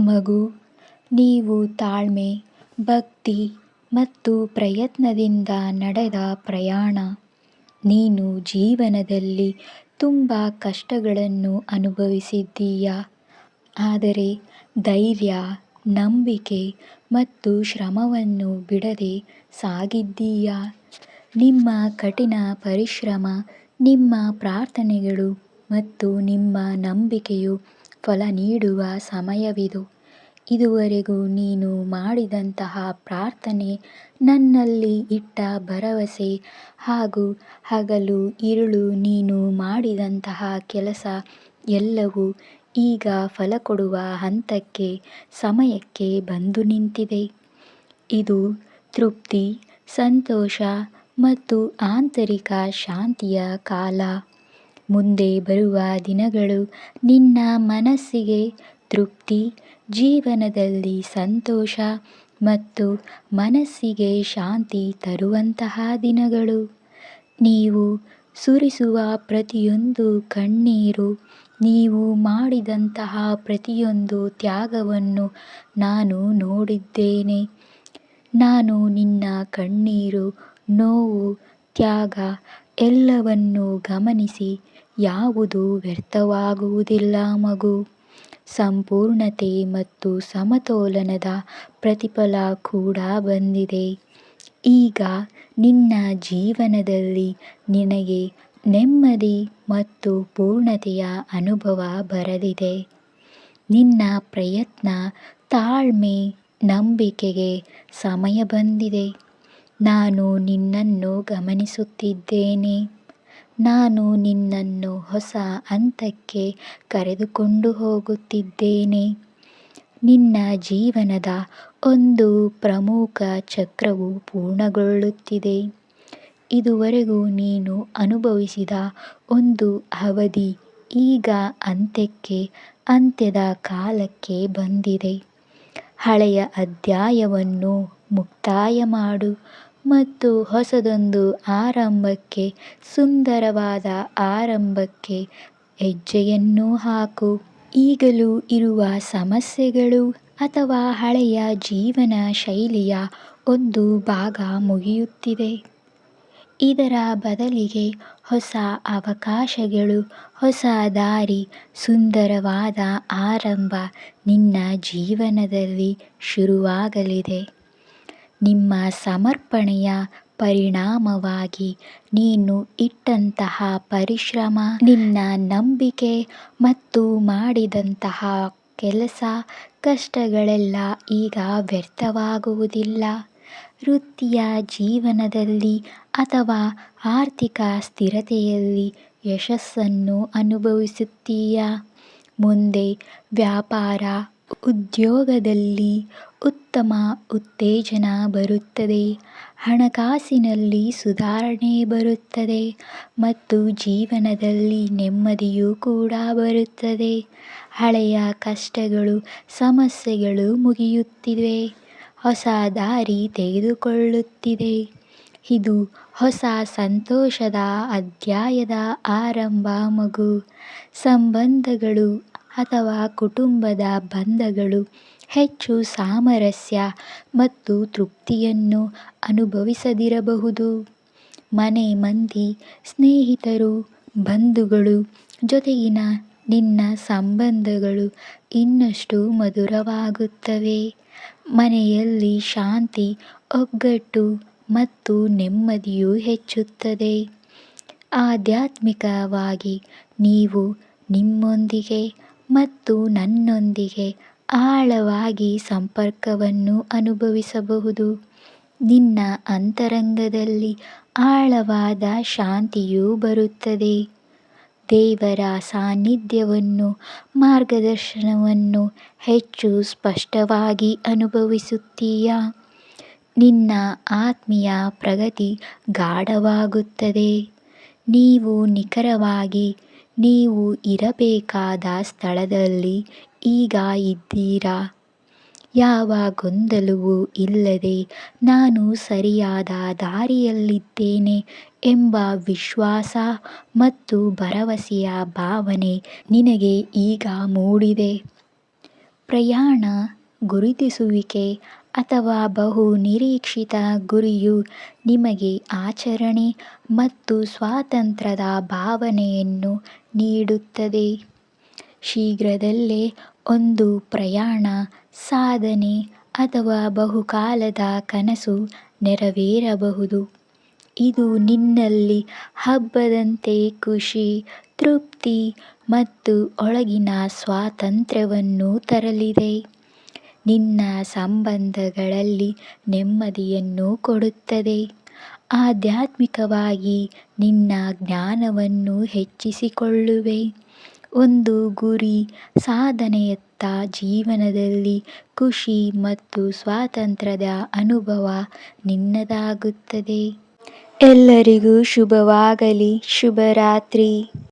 ಮಗು, ನೀವು ತಾಳ್ಮೆ, ಭಕ್ತಿ ಮತ್ತು ಪ್ರಯತ್ನದಿಂದ ನಡೆದ ಪ್ರಯಾಣ. ನೀನು ಜೀವನದಲ್ಲಿ ತುಂಬ ಕಷ್ಟಗಳನ್ನು ಅನುಭವಿಸಿದ್ದೀಯ? ಆದರೆ ಧೈರ್ಯ, ನಂಬಿಕೆ ಮತ್ತು ಶ್ರಮವನ್ನು ಬಿಡದೆ ಸಾಗಿದ್ದೀಯ? ನಿಮ್ಮ ಕಠಿಣ ಪರಿಶ್ರಮ, ನಿಮ್ಮ ಪ್ರಾರ್ಥನೆಗಳು ಮತ್ತು ನಿಮ್ಮ ನಂಬಿಕೆಯು ಫಲ ನೀಡುವ ಸಮಯವಿದು. ಇದುವರೆಗೂ ನೀನು ಮಾಡಿದಂತಹ ಪ್ರಾರ್ಥನೆ ನನ್ನಲ್ಲಿ ಇಟ್ಟ ಭರವಸೆ ಹಾಗೂ ಹಗಲು ಇರುಳು ನೀನು ಮಾಡಿದಂತಹ ಕೆಲಸ ಎಲ್ಲವೂ ಈಗ ಫಲ ಕೊಡುವ ಹಂತಕ್ಕೆ, ಸಮಯಕ್ಕೆ ಬಂದು ನಿಂತಿದೆ. ಇದು ತೃಪ್ತಿ, ಸಂತೋಷ ಮತ್ತು ಆಂತರಿಕ ಶಾಂತಿಯ ಕಾಲ. ಮುಂದೆ ಬರುವ ದಿನಗಳು ನಿನ್ನ ಮನಸ್ಸಿಗೆ ತೃಪ್ತಿ, ಜೀವನದಲ್ಲಿ ಸಂತೋಷ ಮತ್ತು ಮನಸ್ಸಿಗೆ ಶಾಂತಿ ತರುವಂತಹ ದಿನಗಳು. ನೀವು ಸುರಿಸುವ ಪ್ರತಿಯೊಂದು ಕಣ್ಣೀರು, ನೀವು ಮಾಡಿದಂತಹ ಪ್ರತಿಯೊಂದು ತ್ಯಾಗವನ್ನು ನಾನು ನೋಡಿದ್ದೇನೆ. ನಾನು ನಿನ್ನ ಕಣ್ಣೀರು, ನೋವು ತ್ಯಾಗ ಎಲ್ಲವನ್ನೂ ಗಮನಿಸಿ ಯಾವುದು ವ್ಯರ್ಥವಾಗುವುದಿಲ್ಲ ಮಗು. ಸಂಪೂರ್ಣತೆ ಮತ್ತು ಸಮತೋಲನದ ಪ್ರತಿಫಲ ಕೂಡ ಬಂದಿದೆ. ಈಗ ನಿನ್ನ ಜೀವನದಲ್ಲಿ ನಿನಗೆ ನೆಮ್ಮದಿ ಮತ್ತು ಪೂರ್ಣತೆಯ ಅನುಭವ ಬರಲಿದೆ. ನಿನ್ನ ಪ್ರಯತ್ನ ತಾಳ್ಮೆ ನಂಬಿಕೆಗೆ ಸಮಯ ಬಂದಿದೆ. ನಾನು ನಿನ್ನನ್ನು ಗಮನಿಸುತ್ತಿದ್ದೇನೆ. ನಾನು ನಿನ್ನನ್ನು ಹೊಸ ಹಂತಕ್ಕೆ ಕರೆದುಕೊಂಡು ಹೋಗುತ್ತಿದ್ದೇನೆ. ನಿನ್ನ ಜೀವನದ ಒಂದು ಪ್ರಮುಖ ಚಕ್ರವು ಪೂರ್ಣಗೊಳ್ಳುತ್ತಿದೆ. ಇದುವರೆಗೂ ನೀನು ಅನುಭವಿಸಿದ ಒಂದು ಅವಧಿ ಈಗ ಅಂತ್ಯಕ್ಕೆ, ಅಂತ್ಯದ ಕಾಲಕ್ಕೆ ಬಂದಿದೆ. ಹಳೆಯ ಅಧ್ಯಾಯವನ್ನು ಮುಕ್ತಾಯ ಮಾಡು. ಮತ್ತು ಹೊಸದೊಂದು ಆರಂಭಕ್ಕೆ, ಸುಂದರವಾದ ಆರಂಭಕ್ಕೆ ಹೆಜ್ಜೆಯನ್ನು ಹಾಕು. ಈಗಲೂ ಇರುವ ಸಮಸ್ಯೆಗಳು ಅಥವಾ ಹಳೆಯ ಜೀವನ ಶೈಲಿಯ ಒಂದು ಭಾಗ ಮುಗಿಯುತ್ತಿದೆ ಇದರ ಬದಲಿಗೆ ಹೊಸ ಅವಕಾಶಗಳು, ಹೊಸ ದಾರಿ, ಸುಂದರವಾದ ಆರಂಭ ನಿನ್ನ ಜೀವನದಲ್ಲಿ ಶುರುವಾಗಲಿದೆ. ನಿಮ್ಮ ಸಮರ್ಪಣೆಯ ಪರಿಣಾಮವಾಗಿ ನೀನು ಇಟ್ಟಂತಹ ಪರಿಶ್ರಮ, ನಿನ್ನ ನಂಬಿಕೆ ಮತ್ತು ಮಾಡಿದಂತಹ ಕೆಲಸ ಕಷ್ಟಗಳೆಲ್ಲ ಈಗ ವ್ಯರ್ಥವಾಗುವುದಿಲ್ಲ. ವೃತ್ತಿಯ ಜೀವನದಲ್ಲಿ ಅಥವಾ ಆರ್ಥಿಕ ಸ್ಥಿರತೆಯಲ್ಲಿ ಯಶಸ್ಸನ್ನು ಅನುಭವಿಸುತ್ತೀಯ? ಮುಂದೆ ವ್ಯಾಪಾರ ಉದ್ಯೋಗದಲ್ಲಿ ಉತ್ತಮ ಉತ್ತೇಜನ ಬರುತ್ತದೆ. ಹಣಕಾಸಿನಲ್ಲಿ ಸುಧಾರಣೆ ಬರುತ್ತದೆ ಮತ್ತು ಜೀವನದಲ್ಲಿ ನೆಮ್ಮದಿಯೂ ಕೂಡ ಬರುತ್ತದೆ. ಹಳೆಯ ಕಷ್ಟಗಳು, ಸಮಸ್ಯೆಗಳು ಮುಗಿಯುತ್ತಿವೆ. ಹೊಸ ದಾರಿ ತೆಗೆದುಕೊಳ್ಳುತ್ತಿದೆ. ಇದು ಹೊಸ ಸಂತೋಷದ ಅಧ್ಯಾಯದ ಆರಂಭ ಮಗು. ಸಂಬಂಧಗಳು ಅಥವಾ ಕುಟುಂಬದ ಬಂಧಗಳು ಹೆಚ್ಚು ಸಾಮರಸ್ಯ ಮತ್ತು ತೃಪ್ತಿಯನ್ನು ಅನುಭವಿಸದಿರಬಹುದು. ಮನೆ ಮಂದಿ, ಸ್ನೇಹಿತರು, ಬಂಧುಗಳು ಜೊತೆಗಿನ ನಿನ್ನ ಸಂಬಂಧಗಳು ಇನ್ನಷ್ಟು ಮಧುರವಾಗುತ್ತವೆ. ಮನೆಯಲ್ಲಿ ಶಾಂತಿ, ಒಗ್ಗಟ್ಟು ಮತ್ತು ನೆಮ್ಮದಿಯು ಹೆಚ್ಚುತ್ತದೆ. ಆಧ್ಯಾತ್ಮಿಕವಾಗಿ ನೀವು ನಿಮ್ಮೊಂದಿಗೆ ಮತ್ತು ನನ್ನೊಂದಿಗೆ ಆಳವಾಗಿ ಸಂಪರ್ಕವನ್ನು ಅನುಭವಿಸಬಹುದು. ನಿನ್ನ ಅಂತರಂಗದಲ್ಲಿ ಆಳವಾದ ಶಾಂತಿಯು ಬರುತ್ತದೆ. ದೇವರ ಸಾನ್ನಿಧ್ಯವನ್ನು, ಮಾರ್ಗದರ್ಶನವನ್ನು ಹೆಚ್ಚು ಸ್ಪಷ್ಟವಾಗಿ ಅನುಭವಿಸುತ್ತೀಯ? ನಿನ್ನ ಆತ್ಮೀಯ ಪ್ರಗತಿ ಗಾಢವಾಗುತ್ತದೆ. ನೀವು ನಿಖರವಾಗಿ ನೀವು ಇರಬೇಕಾದ ಸ್ಥಳದಲ್ಲಿ ಈಗ ಇದ್ದೀರಾ? ಯಾವ ಗೊಂದಲವೂ ಇಲ್ಲದೆ ನಾನು ಸರಿಯಾದ ದಾರಿಯಲ್ಲಿದ್ದೇನೆ ಎಂಬ ವಿಶ್ವಾಸ ಮತ್ತು ಭರವಸೆಯ ಭಾವನೆ ನಿನಗೆ ಈಗ ಮೂಡಿದೆ. ಪ್ರಯಾಣ, ಗುರುತಿಸುವಿಕೆ ಅಥವಾ ಬಹು ನಿರೀಕ್ಷಿತ ಗುರಿಯು ನಿಮಗೆ ಆಚರಣೆ ಮತ್ತು ಸ್ವಾತಂತ್ರ್ಯದ ಭಾವನೆಯನ್ನು ನೀಡುತ್ತದೆ. ಶೀಘ್ರದಲ್ಲೇ ಒಂದು ಪ್ರಯಾಣ, ಸಾಧನೆ ಅಥವಾ ಬಹುಕಾಲದ ಕನಸು ನೆರವೇರಬಹುದು. ಇದು ನಿನ್ನಲ್ಲಿ ಹಬ್ಬದಂತೆ ಖುಷಿ, ತೃಪ್ತಿ ಮತ್ತು ಒಳಗಿನ ಸ್ವಾತಂತ್ರ್ಯವನ್ನು ತರಲಿದೆ. ನಿನ್ನ ಸಂಬಂಧಗಳಲ್ಲಿ ನೆಮ್ಮದಿಯನ್ನು ಕೊಡುತ್ತದೆ. ಆಧ್ಯಾತ್ಮಿಕವಾಗಿ ನಿನ್ನ ಜ್ಞಾನವನ್ನು ಹೆಚ್ಚಿಸಿಕೊಳ್ಳುವೆ. ಒಂದು ಗುರಿ ಸಾಧನೆಯತ್ತ ಜೀವನದಲ್ಲಿ ಖುಷಿ ಮತ್ತು ಸ್ವಾತಂತ್ರ್ಯದ ಅನುಭವ ನಿನ್ನದಾಗುತ್ತದೆ. ಎಲ್ಲರಿಗೂ ಶುಭವಾಗಲಿ. ಶುಭರಾತ್ರಿ.